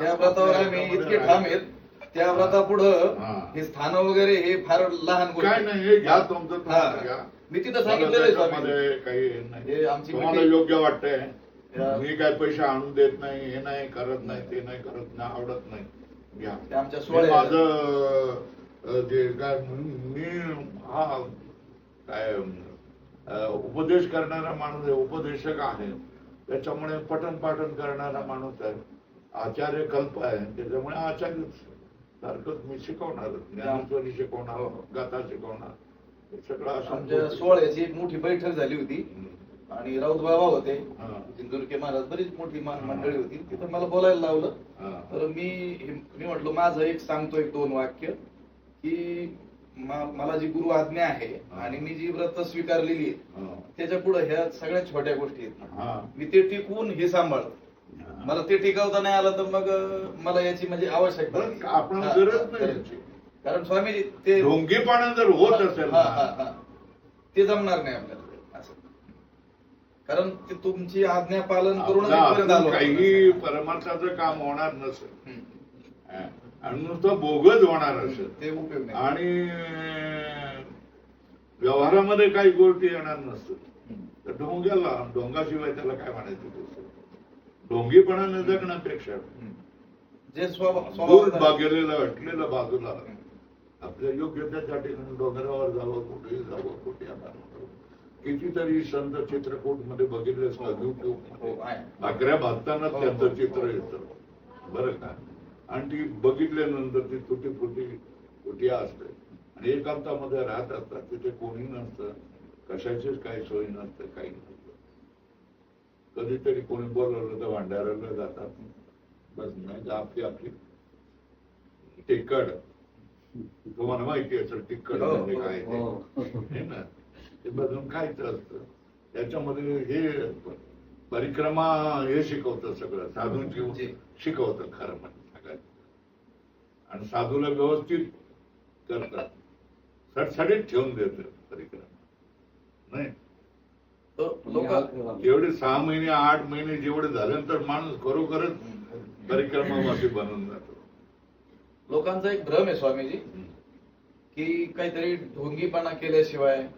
त्या व्रतावर आम्ही इतके ठाम आहेत त्या व्रता पुढं हा. हे स्थान वगैरे हे फार लहान गोष्ट काय. नाही हे घ्या तुमचं हा. घ्या. मी तिथं मला सांगितलेलं आहे स्वामी. त्याच्यामध्ये काही नाही. हे आमची तुम्हाला meeting- योग्य वाटतंय. या- मी काय पैसे आणून देत नाही हे नाही करत नाही ते नाही करत नाही आवडत नाही. घ्या. ते आमच्या हे माझं अं, जे काय मी हा काय अं, उपदेश करणारा माणूस आहे उपदेशक आहे. त्याच्यामुळे पठण पाठन करणारा माणूस आहे. आचार्य कल्प आहे. त्याच्यामुळे आचार्य सारखंच मी शिकवणार. ज्ञानेश्वरी शिकवणार गाथा शिकवणार. सगळं आमच्या सोहळ्याची मोठी बैठक झाली होती. आणि राऊत बाबा होते. इंदुरके महाराज बरीच मोठी मंडळी होती. तिथं मला बोलायला लावलं. तर मी मी म्हटलं माझं एक सांगतो एक दोन वाक्य की मला जी गुरु आज्ञा आहे आणि मी जी व्रत स्वीकारलेली आहे. त्याच्या पुढे ह्या सगळ्या छोट्या गोष्टी आहेत. मी ते टिकवून हे सांभाळतो. मला ते टिकवता नाही आलं तर मग मला याची म्हणजे आवश्यकता नाही. आपण गरज नाही. याची. कारण स्वामीजी ते ढोंगीपणा जर होत असेल हा, ना, हा, हा. ते जमणार नाही आपल्याला असं कारण ते तुमची आज्ञा पालन करून आपलं इथपर्यंत आलो हातून आपण. काही परमार्थाचं काम होणार नसेल हम्म. हा. आणि नुसतं बोगच होणार असेल ते उपयोग नाही आणि व्यवहारामध्ये काही गोष्टी येणार नसतील. तर ढोंग्याला ढोंगाशिवाय त्याला काय म्हणायचं दुसरं? ढोंगीपणाने जगण्यापेक्षा हम्म. जे स्वभाव बागेलेलं अटलेलं बाजूला आपल्या योग्य त्या ठिकाणी डोंगरावर जावं कुठेही जावं कुठे कितीतरी संत चित्रकूटमध्ये बघितले असतात युट्यूब हो, आहे. भाकऱ्या भाजताना हो, त्यांचं हो, चित्र हो. येतं. बरं का? आणि ती बघितल्यानंतर ती तुटी फुटी कुटिया असते? आणि एकांतामध्ये राहत असतात. तिथे कोणी नसतं. कशाचीच काही सोय नसतं काही नसतं कधीतरी कोणी बोलवलं तर भांडाराला जातात. बस नाही आपली आपली. टिक्कड तुम्हाला माहिती असेल टिक्कड हो, म्हणजे हो, काय ते. हो. हे ना ते बदलून खायचं असतं. त्याच्यामध्ये हे परिक्रमा हे शिकवतं सगळं. साधूंची जी. शिकवतं खरं म्हणजे सगळ्यात आणि साधूला व्यवस्थित करतात. सडसडीत ठेवून देत परिक्रमा. नाही? लोक एवढे सहा महिने आठ महिने जेवढे झाल्यानंतर माणूस खरोखरच परिक्रमावासी बनून जातो. लोकांचा एक भ्रम आहे स्वामीजी की काहीतरी ढोंगीपणा केल्याशिवाय.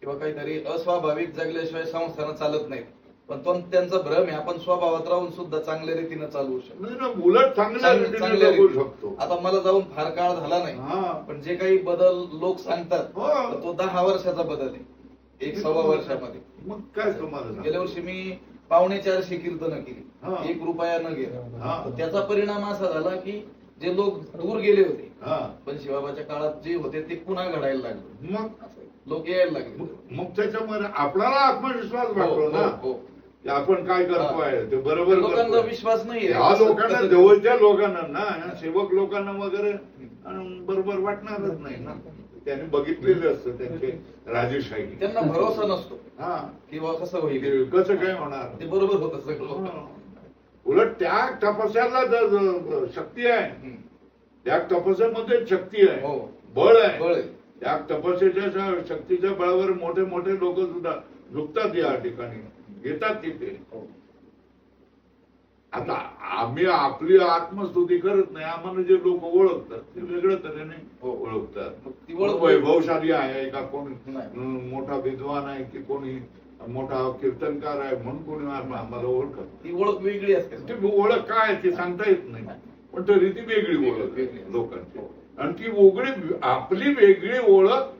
किंवा काहीतरी अस्वाभाविक जगल्याशिवाय संस्थानं चालत नाहीत. पण तो त्यांचा भ्रम आहे आपण स्वभावात राहून सुद्धा चांगल्या रीतीनं चालवू शकतो. उलट चांगल्या. शकतो. आता मला जाऊन फार काळ झाला नाही हा. पण जे काही बदल लोक सांगतात हो. तो दहा वर्षाचा बदल आहे. एक सव्वा वर्षामध्ये. मग काय तुम्हाला सांगू? गेल्या वर्षी मी पावणे चारशे कीर्तन हा. केली एक रुपया न हा. गेला त्याचा परिणाम असा झाला की जे लोक दूर गेले होते हा. पण शिवाबाच्या काळात जे होते ते पुन्हा घडायला लागले. मग? लोक यायला लागले. मग- त्याच्यामध्ये आपल्याला आत्मविश्वास हो, वाटतो ना? हो, हो. आपण काय करतोय? ते बरोबर करतोय. विश्वास ह्या असं- लोकांना जवळच्या लोकांना ना सेवक लोकांना वगैरे बरोबर वाटणारच नाही ना. त्यांनी बघितलेलं असतं त्यांचे राजेशाही त्यांना भरोसा नसतो हा की कसं होईल कसं काय होणार ते बरोबर होतं सगळं. उलट त्या तपस्याला ज- ज- शक्ती आहे. त्या तपस्यामध्ये शक्ती आहे हो. बळ आहे बळ आहे. त्या तपस्याच्या शक्तीच्या बळावर मोठे मोठे लोक सुद्धा झुकतात या ठिकाणी येतात तिथे हो. आता आम्ही आपली आत्मस्तुती करत नाही आम्हाला जे लोक ओळखतात ते वेगळ्या तऱ्हेने हो. ओळखतात ती ओळख- वैभवशाली आहे का कोण मोठा विद्वान आहे की कोणी मोठा कीर्तनकार आहे म्हणून कोणी आम- आम्हाला ओळखत ती ओळख वेगळी असते ती ओळख काय ते सांगता येत नाही पण तरी ती वेगळी ओळख. लोकांची. आणि ती वेगळी आपली वेगळी ओळख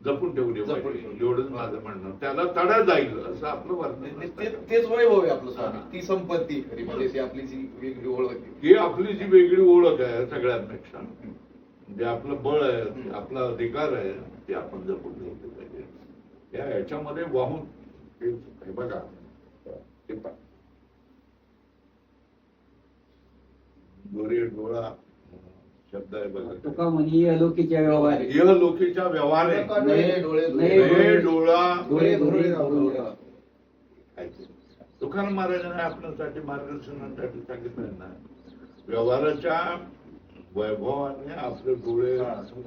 जपून ठेवली जपून पाहिजे. एवढंच माझं म्हणणं त्याला तडा जाईल असं आपलं ते-. ते- तेच वैभव आहे आपलं स्वामी. ती संपत्ती खरी म्हणजे ती आपली जी वेगळी ओळख आहे. ही आपली जी वेगळी ओळख आहे सगळ्यांपेक्षा जे आपलं बळ आहे ते आपला अधिकार आहे ते आपण जपून ठेवलं पाहिजे या ह्याच्यामध्ये वाहून हे हे बघा हे. गोरे डोळा शब्द आहे बघा. तुका म्हणी अलौकिकच्या व्यवहार यह लोकीच्या व्यवहार आहे. हे डोळा डोळे. तुकाराम महाराजांनी आपल्यासाठी मार्गदर्शनासाठी सांगितलं ना व्यवहाराच्या वैभवाने आपले डोळे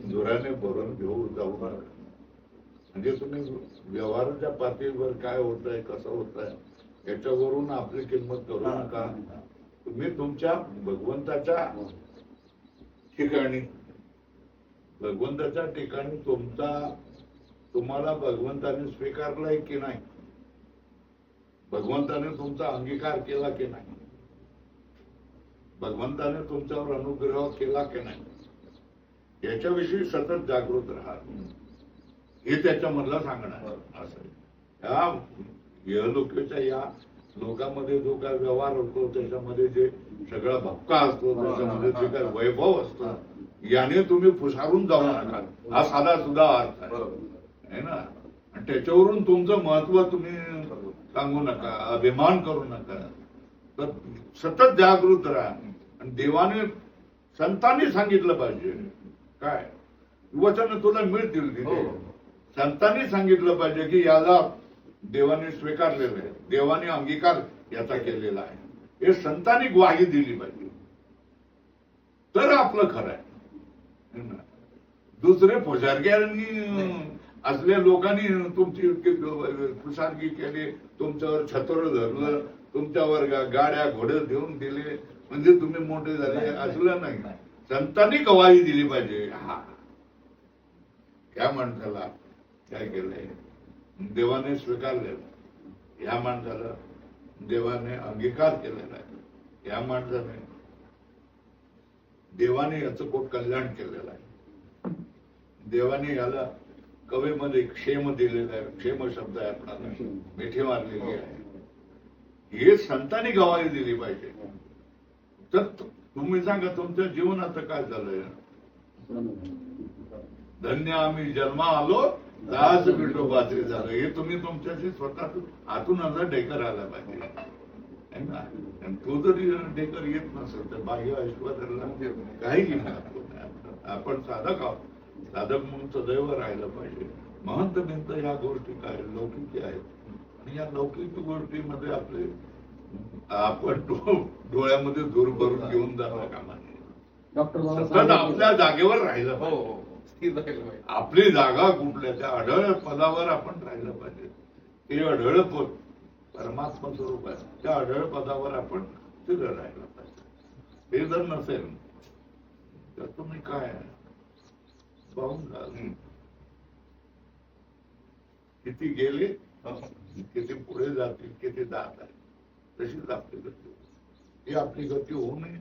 जोराने भरून घेऊ जाऊ नका. म्हणजे तुम्ही व्यवहाराच्या पातळीवर काय होत आहे कसं होत आहे याच्यावरून आपली किंमत करू. नका. तुम्ही तुमच्या भगवंताच्या ठिकाणी? भगवंताच्या ठिकाणी तुमचा तुम्हाला भगवंताने स्वीकारलाय की नाही? भगवंताने तुमचा अंगीकार केला की नाही? भगवंताने तुमच्यावर अनुग्रह केला की नाही? याच्याविषयी सतत जागृत राहा. हे त्याच्यामधलं सांगणार असं आहे. या यलोकेच्या या लोकांमध्ये जो काय व्यवहार होतो त्याच्यामध्ये जे सगळा भपका असतो त्याच्यामध्ये जे काय वैभव असतं याने तुम्ही फुसारून जाऊ नका. हा साधा सुद्धा अर्थ आहे. है ना? आणि त्याच्यावरून तुमचं महत्त्व तुम्ही सांगू नका अभिमान करू नका. तर सतत जागृत राहा. आणि देवाने संतांनी सांगितलं पाहिजे. काय? वचन तुला मिळतील हो. तिथे संतांनी सांगितलं पाहिजे की याला देवाने स्वीकारलेलं आहे. देवाने अंगीकार याचा केलेला आहे. हे संतांनी ग्वाही दिली पाहिजे. तर आपलं खरं आहे? दुसरे पुजारग्यांनी असल्या लोकांनी तुमची फुसारगी केली तुमच्यावर छत्र धरलं तुमच्यावर गाड्या घोडे देऊन दिले. म्हणजे तुम्ही मोठे झाले असलं नाही. संतांनी गवाही दिली पाहिजे. हा. या माणसाला काय केलंय? देवाने स्वीकारलेला या माणसाला देवाने अंगीकार केलेला आहे. या माणसाने देवाने याचं कोट कल्याण केलेलं आहे. देवाने याला कवेमध्ये क्षेम दिलेला आहे. क्षेम शब्द आहे आपणाला मिठी मारलेली आहे. हे संतांनी गवाही दिली पाहिजे. तर तुम्ही सांगा तुमच्या जीवनाचं काय झालंय? धन्य आम्ही जन्मा आलो दास विठो बाजरी झालं. हे तुम्ही तुमच्याशी स्वतः आतून आता डेकर आला पाहिजे. है ना? आणि तो जरी डेकर येत नसेल तर बाह्य ऐश्वर्याला काही महत्त्व नाही आपलं. आपण साधक आहोत. साधक म्हणून सदैव राहिलं पाहिजे. महंत भिंत या गोष्टी काय? लौकिकी आहेत. आणि या लौकिक गोष्टीमध्ये आपले आपण डोळ्यामध्ये धूर भरून घेऊन जाता कामा नये. सतत आपल्या जागेवर राहिलं हो हो. आपली जागा कुठल्या त्या अढळ पदावर आपण राहिलं पाहिजे. ते अढळ पद परमात्मा स्वरूप आहे. त्या अढळ पदावर आपण स्थिर राहिलं पाहिजे. ते जर नसेल तर तुम्ही काय पाहून जाल. किती गेले? हो. किती पुढे जातील? किती जात आहे तशीच आपली गती. ही आपली गती होऊ नये.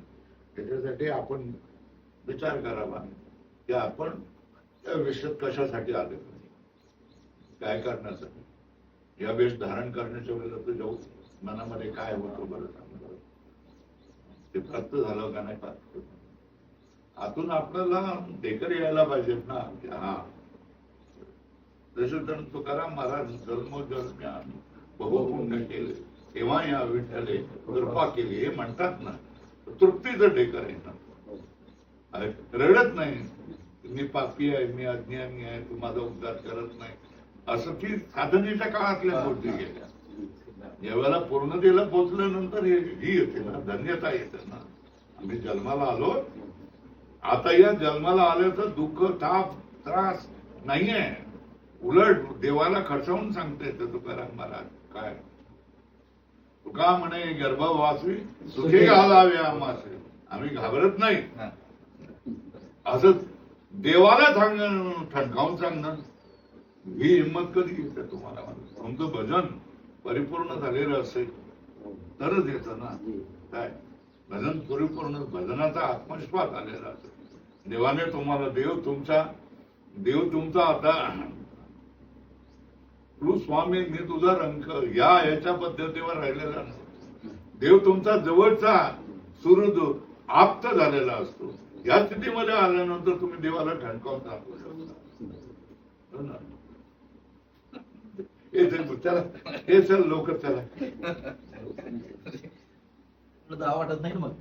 त्याच्यासाठी आपण विचार करावा. की आपण त्या वेशात कशासाठी आले काय करण्यासाठी या वेश धारण करण्याच्या वेळेला तो जाऊ मनामध्ये काय होतो बरं सांग? ते प्राप्त झालं का नाही प्राप्त? आतून आपल्याला डेकर यायला पाहिजेत ना की हा. जसं तर तुकाराम महाराज जन्मोजन्मी बहुपुण्य केले तेव्हा या विठ्ठले कृपा केली हे म्हणतात ना तृप्तीचं डेकर आहे ना. रडत नाही. मी पापी आहे मी अज्ञानी आहे तू माझा उद्धार करत नाही. असं ती साधनेच्या काळातल्या गोष्टी गेल्या. जेव्हाला पूर्णतेला पोचल्यानंतर हे ही येते ना धन्यता येते ना. आम्ही जन्माला आलो. आता या जन्माला आल्याचं दुःख ताप त्रास नाहीये. उलट देवाला खर्चावून सांगता येतं तुकाराम महाराज काय? तुका म्हणे गर्भवासी सुखी घालावे आम्हासे. आम्ही घाबरत नाही. हा. देवाला सांगणं ठणकावून सांगणं ही हिंमत कधी येते तुम्हाला? तुमचं भजन परिपूर्ण झालेलं असेल तरच येतं ना? काय? भजन परिपूर्ण भजनाचा आत्मविश्वास आलेला असेल. देवाने तुम्हाला देव तुमचा देव तुमचा आता तू स्वामी मी तुझा रंग या याच्या पद्धतीवर राहिलेला नसतो देव तुमचा जवळचा सुहृद आप्त झालेला असतो. या स्थितीमध्ये आल्यानंतर तुम्ही देवाला ठणकावून सांगू शकता. हो ना? हे चल, चला. हे चल लोक चला. वाटत नाही मग.